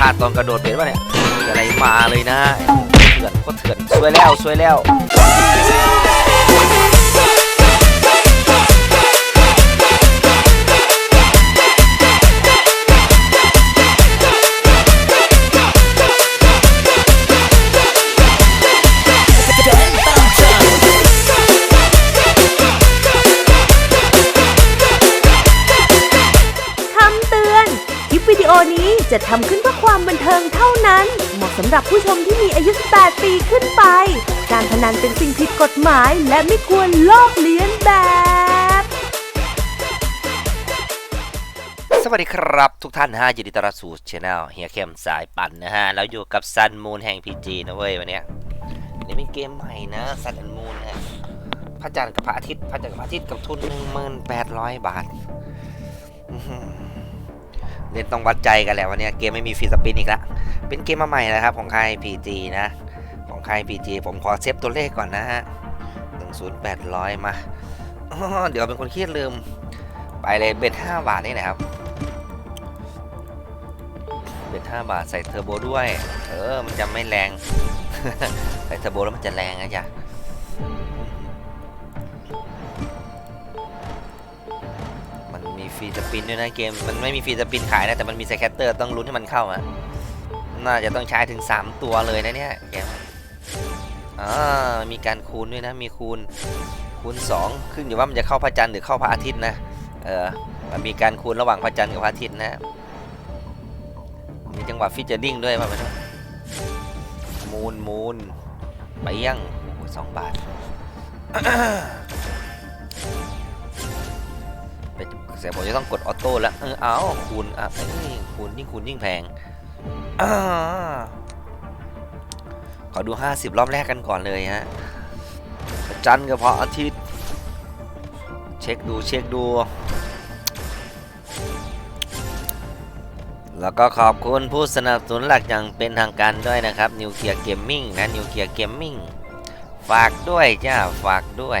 พลาดตอนกระโดดเบ็ดวะเนี่ยอะไรมาเลยนะเถื่อนก็เถื่อนสวยแล้วสวยแล้ว จะทำขึ้นเพื่อความบันเทิงเท่านั้น เหมาะสำหรับผู้ชมที่มีอายุ 18 ปีขึ้นไป การพนันเป็นสิ่งผิดกฎหมายและไม่ควรลอกเลียนแบบ สวัสดีครับทุกท่านฮะยินดีต้อนรับสู่ช anel เฮียเข้มสายปั่นนะฮะ แล้วอยู่กับซันมูนแห่ง PG นะเว้ยวันเนี้ยนี่เป็นเกมใหม่นะซันมูนฮะพระจันทร์กับพระอาทิตย์พระจันทร์กับพระอาทิตย์กับทุน1800บาทอื้อหือ เล่นต้องวัดใจกันแหละวันนี้เกมไม่มีฟรีสปินอีกละเป็นเกมมาใหม่นะครับของค่าย PG นะ ของค่าย PG ผมขอเซฟตัวเลขก่อนนะฮะ10800 มาอ้อเดี๋ยวเป็นคนเครียดลืม ไปเลยเบ็ด5บาทนี่นะครับ เบ็ด5บาทใส่เทอร์โบด้วย เออ มันจะไม่แรง ใส่เทอร์โบแล้วมันจะแรงนะจ๊ะ รีสปินด้วยนะเกม มันไม่มีฟรีสปินขายนะ แต่มันมีสแคตเตอร์ต้องลุ้นให้มันเข้าอะน่าจะต้องใช้ถึง 3 ตัวเลยนะเนี่ยเกมอ่ามีการคูณด้วยนะ มีคูณ คูณ 2 ขึ้นอยู่ว่ามันจะเข้าพระจันทร์หรือเข้าพระอาทิตย์นะ เออ มันมีการคูณระหว่างพระจันทร์กับพระอาทิตย์นะ มีจังหวะฟิชเจอริงด้วยป่ะมันมูนมูนไปยังสองบาท เสียผมจะต้องกดออโต้แล้วเออเอาคูณอะเอ้ยคูณยิ่งคูณยิ่งแพงอ่าขอดู 50 รอบแรกกันก่อนเลยฮะพระจันทร์กับพระอาทิตย์ เช็คดูเช็คดู แล้วก็ขอบคุณผู้สนับสนุนหลักอย่างเป็นทางการด้วยนะครับนิวเคลียร์เกมมิ่งนะนิวเคลียร์เกมมิ่งฝากด้วยจ้าฝากด้วย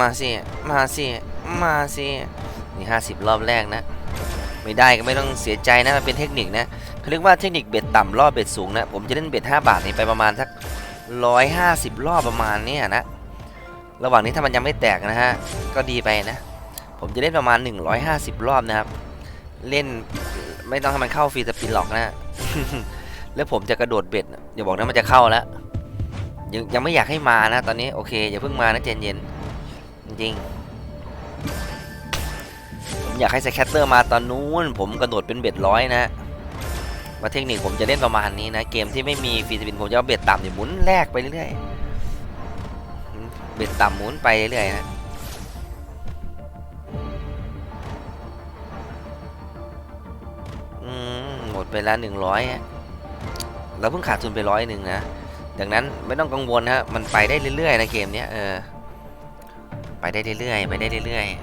มาสิ มาสิ มาสิ นี่ห้าสิบรอบแรกนะ ไม่ได้ก็ไม่ต้องเสียใจนะ มันเป็นเทคนิคนะเขาเรียกว่าเทคนิคเบ็ดต่ำรอบเบ็ดสูงนะ ผมจะเล่นเบ็ด5บาทนี่ไปประมาณสักร้อยห้าสิบรอบประมาณนี้นะ ระหว่างนี้ถ้ามันยังไม่แตกนะฮะ ก็ดีไปนะ ผมจะเล่นประมาณ 150 รอบนะครับ เล่นไม่ต้องให้มันเข้าฟรีสปินหรอกนะ แล้วผมจะกระโดดเบ็ดอย่าบอกนะมันจะเข้าแล้วยังยังไม่อยากให้มานะตอนนี้โอเคอย่าเพิ่งมานะเจนเย็น จริงผมอยากให้สแคตเตอร์มาตอนนู้น ผมกระโดดเป็นเบ็ดร้อยนะว่าเทคนิคผมจะเล่นประมาณนี้นะ เกมที่ไม่มีฟีสปินผมจะเอาเบ็ดต่ำเนี่ยหมุนแลกไปเรื่อยๆเบ็ดต่ำหมุนไปเรื่อยๆนะหมดไปแล้วหนึ่งร้อยเราเพิ่งขาดทุนไปร้อยหนึ่งนะ ดังนั้นไม่ต้องกังวลฮะ มันไปได้เรื่อยๆนะเกมเนี้ยเออ ไปได้เรื่อยๆไปได้เรื่อยๆ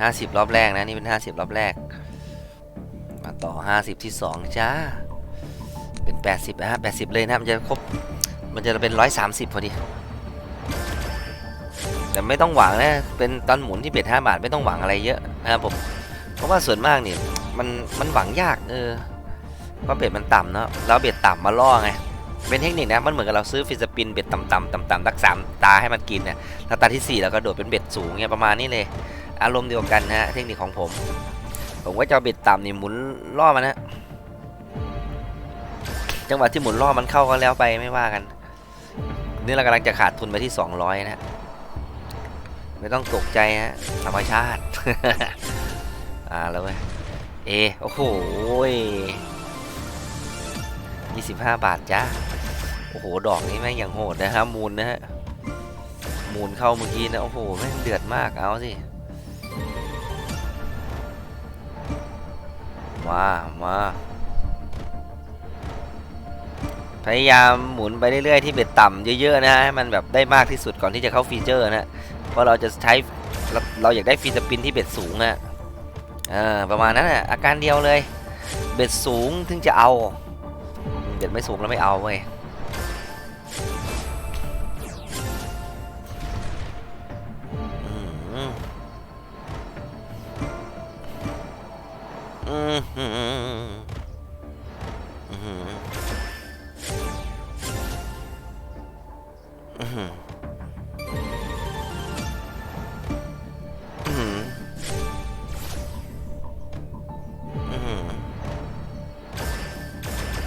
ห้าสิบรอบแรกนะ นี่เป็นห้าสิบรอบแรก มาต่อห้าสิบที่สองจ้า เป็นแปดสิบนะฮะแปดสิบเลยนะมันจะครบ มันจะเป็นร้อยสามสิบพอดี แต่ไม่ต้องหวังนะ เป็นตอนหมุนที่เบ็ดห้าบาทไม่ต้องหวังอะไรเยอะนะครับผม เพราะว่าส่วนมากเนี่ยมันมันหวังยากเออเพราะเบ็ดมันต่ำเนาะแล้วเบ็ดต่ำมาล่อไงเป็นเทคนิคนะมันเหมือนกับเราซื้อฟิสปินเบ็ดต่ำๆต่ำๆตักสามตาให้มันกินเนี่ยแล้วตาที่สี่เราก็โดดเป็นเบ็ดสูงเนี่ยประมาณนี้เลย อารมณ์เดียวกันนะฮะเทคนิคของผม ผมก็จะเอาเบ็ดต่ำนี่หมุนล่อมันนะจังหวะที่หมุนล่อมันเข้าก็แล้วไปไม่ว่ากันนี่เรากำลังจะขาดทุนไปที่ 200 นะ ไม่ต้องตกใจฮะธรรมชาติ อ่าแล้วเว้ยเอโอ้โหยี่สิบห้าบาทจ้าโอ้โห ดอกนี้แม่งอย่างโหดนะครับมูลนะฮะมูลเข้าเมื่อกี้นะ โอ้โห แม่งเดือดมากเอาสิ มา มา พยายามหมุนไปเรื่อยๆ ที่เบ็ดต่ำเยอะ ๆ นะฮะให้มันแบบได้มากที่สุดก่อนที่จะเข้าฟีเจอร์นะ เพราะเราจะใช้เราเราอยากได้ฟีสปินที่เบ็ดสูงอะเออประมาณนั้นอะอาการเดียวเลย เบ็ดสูงถึงจะเอา เบ็ดไม่สูงแล้วไม่เอาเว้ย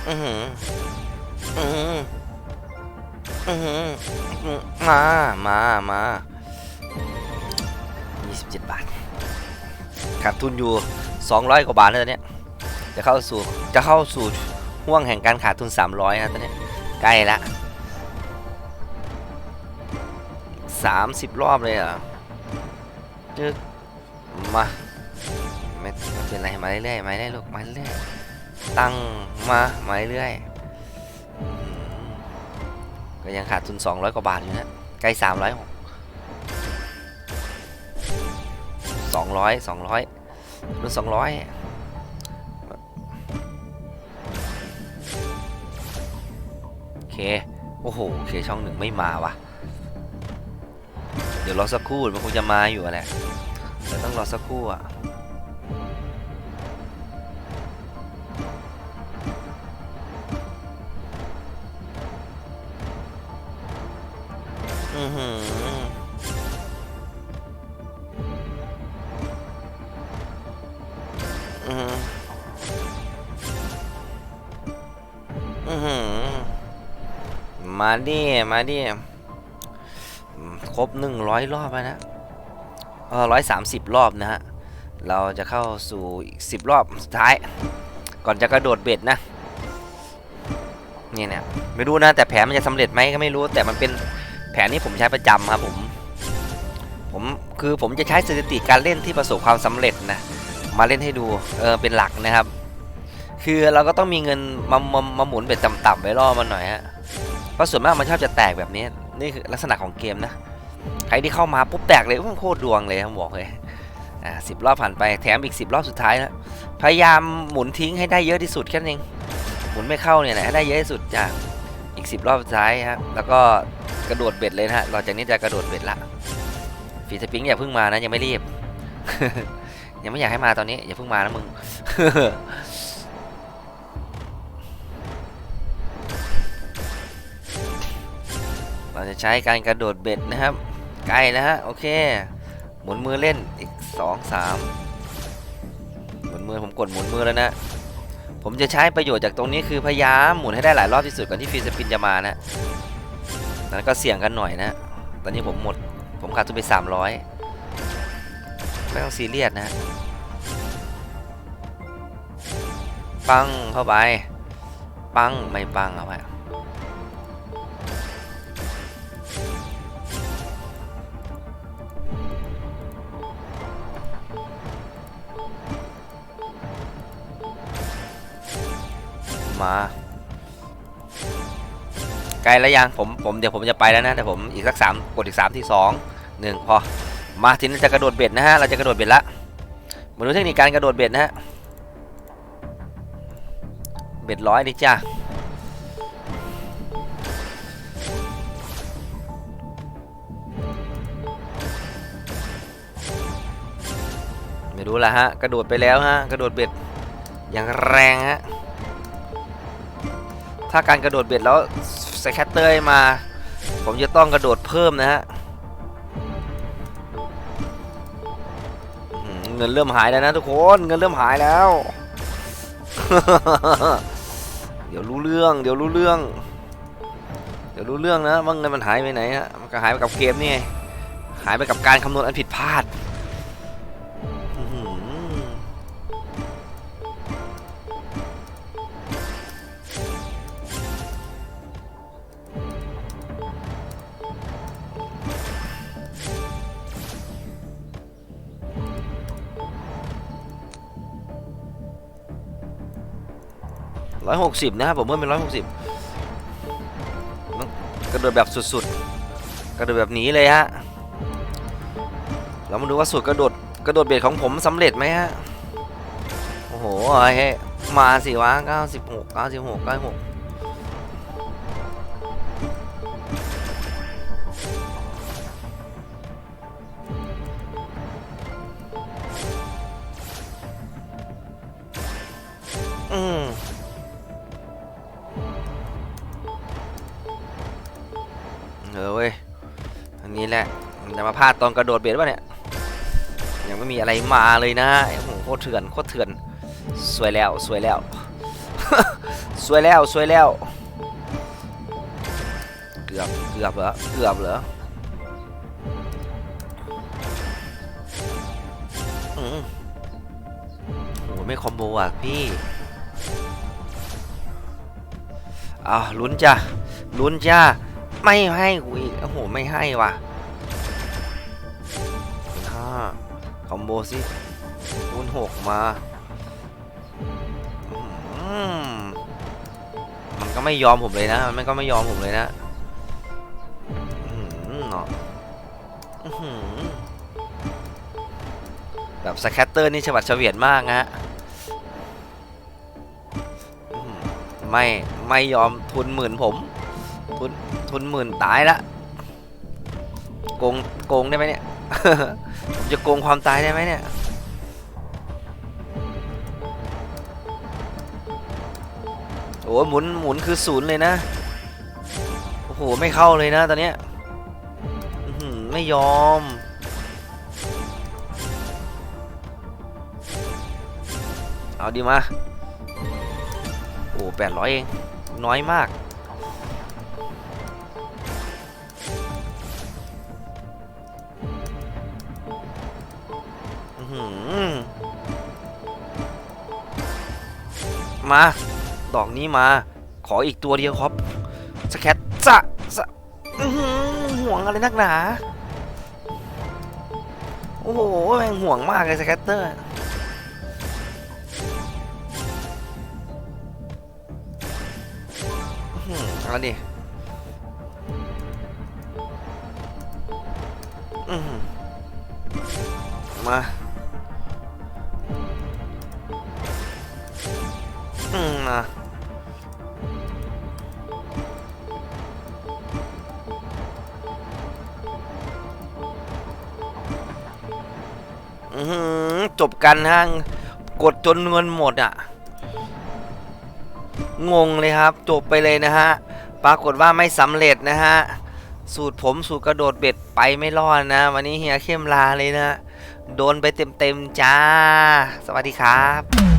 อืมอืมอืมมามามา27 บาท ขาดทุนอยู่ 200 กว่าบาทแล้วตอนนี้จะเข้าสู่ จะเข้าสู่ห่วงแห่งการขาดทุน 300 นะตอนนี้ ใกล้ละ 30 รอบเลยเหรอจึกมาไม่ไม่เป็นไร มาเรื่อยๆมาเรื่อยๆลูก มาเรื่อยๆ ตั้งมามาเรื่อยก็ยังขาดทุน 200 กว่าบาทอยู่นะ ใกล้ 300 200 200รุ่น200 โอเค โอ้โห โอเค ช่องหนึ่งไม่มาวะเดี๋ยวรอสักครู่ มันคงจะมาอยู่แหละแต่ต้องรอสักครู่อะ มาดิมาดิครบหนึ่งร้อยรอบแล้วนะเออร้อยสามสิบรอบนะฮะ เราจะเข้าสู่อีกสิบรอบสุดท้าย ก่อนจะกระโดดเบ็ดนะนี่เนี่ยไม่รู้นะแต่แผนมันจะสำเร็จไหมก็ไม่รู้ แต่มันเป็นแผนที่ผมใช้ประจำครับผม ผมคือผมจะใช้สถิติการเล่นที่ประสบความสำเร็จนะมาเล่นให้ดูเออเป็นหลักนะครับ คือเราก็ต้องมีเงินมามามาหมุนเบ็ดต่ำๆไว้ล่อมันหน่อยฮะ เพราะส่วนมากมันชอบจะแตกแบบนี้ นี่คือลักษณะของเกมนะ ใครที่เข้ามาปุ๊บแตกเลยโคตรดวงเลยผมบอกเลยอ่าสิบรอบผ่านไปแถมอีกสิบรอบสุดท้ายแล้วพยายามหมุนทิ้งให้ได้เยอะที่สุดแค่นั้นเองหมุนไม่เข้าเนี่ยแหละให้ได้เยอะที่สุดจ้ะอีกสิบรอบสุดท้ายครับแล้วก็กระโดดเบ็ดเลยนะฮะหลังจากนี้จะกระโดดเบ็ดละฟีสปริงอย่าเพิ่งมานะยังไม่รีบยังไม่อยากให้มาตอนนี้อย่าเพิ่งมานะมึง จะใช้การกระโดดเบ็ดนะครับ ใกล้แล้วฮะโอเค หมุนมือเล่นอีกสองสามหมุนมือผมกดหมุนมือแล้วนะ ผมจะใช้ประโยชน์จากตรงนี้คือพยายามหมุนให้ได้หลายรอบที่สุดก่อนที่ฟีสปินจะมานะแล้วก็เสี่ยงกันหน่อยนะ ตอนนี้ผมหมด ผมขาดทุนไป 300 ไม่ต้องซีเรียสนะ ปังเข้าไป ปังไม่ปังเอาไป มาไกลแล้วยังผมผมเดี๋ยวผมจะไปแล้วนะแต่ผมอีกสักสามกดอีกสามที่สองหนึ่งพอมาทีนี้จะกระโดดเบ็ดนะฮะเราจะกระโดดเบ็ดละมาดูเทคนิคการกระโดดเบ็ดนะฮะเบ็ดร้อยดิจ้าไม่รู้ละฮะกระโดดไปแล้วฮะกระโดดเบ็ดอย่างแรงฮะ ถ้าการกระโดดเบ็ดแล้วสแคตเตอร์มา ผมจะต้องกระโดดเพิ่มนะฮะเงินเริ่มหายแล้วนะทุกคนเงินเริ่มหายแล้ว เดี๋ยวรู้เรื่อง เดี๋ยวรู้เรื่อง เดี๋ยวรู้เรื่องนะว่าเงินมันหายไปไหนฮะมันก็หายไปกับเกมนี่หายไปกับการคำนวณอันผิดพลาด ร้อยหกสิบนะครับผมเพิ่มเป็นร้อยหกสิบกระโดดแบบสุดๆ กระโดดแบบนี้เลยฮะ เรามาดูว่าสูตรกระโดดกระโดดเบ็ดของผมสำเร็จไหมฮะ โอ้โหเฮ้ยมาสิวะ96 96 96อืมเอ อเว้ยอันนี้แหละมันจะมาพลาดตอนกระโดดเบ็ดวะเนี่ยยังไม่มีอะไรมาเลยนะโอ้โหโคตรเถื่อนโคตรเถื่อนสวยแล้วสวยแล้ว สวยแล้วสวยแล้ว เกือบเกือบเหรอเกือบเหรออืมโอ้โหไม่คอมโบอะพี่อ้าวลุ้นจ้ะลุ้นจ้า ไม่ให้กูอีกโอ้โห ไม่ให้ว่ะห้าคอมโบสิคูณหกมาอมมันก็ไม่ยอมผมเลยนะ มันก็ไม่ยอมผมเลยนะอื้อหือเนาะแบบสแคตเตอร์นี่ฉบัดเฉวียนมากนะฮะไม่ ไม่ยอมทุนหมื่นผม ทุนทุนหมื่นตายละโกงโกงได้ไหมเนี่ย ผมจะโกงความตายได้ไหมเนี่ยโอ้หมุนหมุนคือศูนย์เลยนะ โอ้โห ไม่เข้าเลยนะตอนเนี้ยไม่ยอม เอาดีมา โอ้แปดร้อยเอง น้อยมาก มา ดอกนี้มา ขออีกตัวเดียวครับ สแคตสะสะห่วงอะไรนักหนา โอ้โหแม่งห่วงมากเลยสแคตเตอร์เอาดิมา อืมมาอือหือจบกันฮะกดจนเงินหมดอะ งงเลยครับ จบไปเลยนะฮะ ปรากฏว่าไม่สำเร็จนะฮะ สูตรผมสูตรกระโดดเบ็ดไปไม่รอดนะ วันนี้เฮียเข้มลาเลยนะ โดนไปเต็มๆจ้า สวัสดีครับ